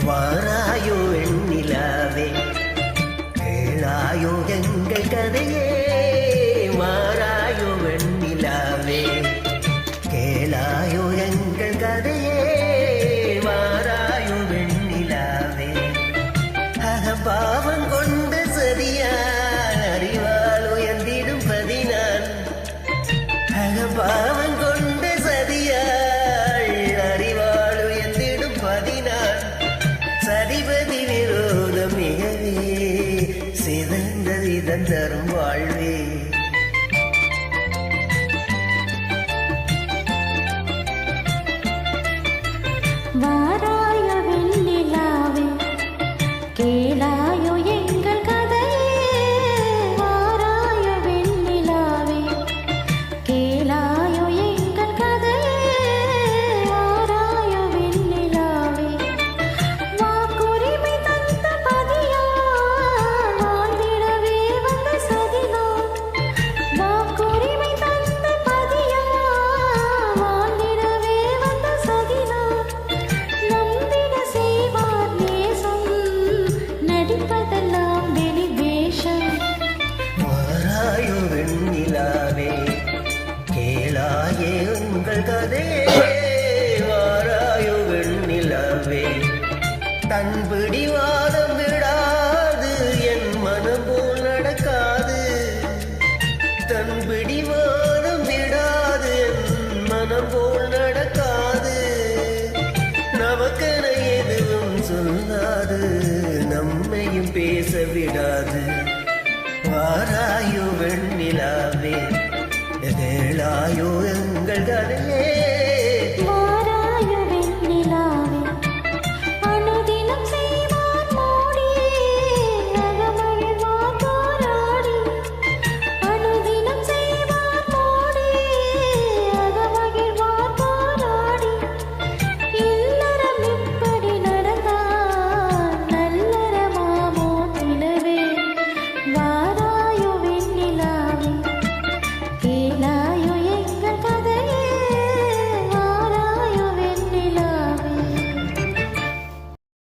வாராயோ எண்ணிலாவே கேளாயோ எங்கள் கதையே சிதந்தது தரும் வாழ்வே. கதே கதையே வாராயோ வெண்ணிலாவே. தன் பிடிவாதம் விடாது என் மனம் போல் நடக்காது. தன் பிடிவாதம் விடாது என் மனம் போல் நடக்காது. நமக்கென எதுவும் சொல்லாது நம்மையும் பேச விடாது. வாராயோ வெண்ணிலா கரையே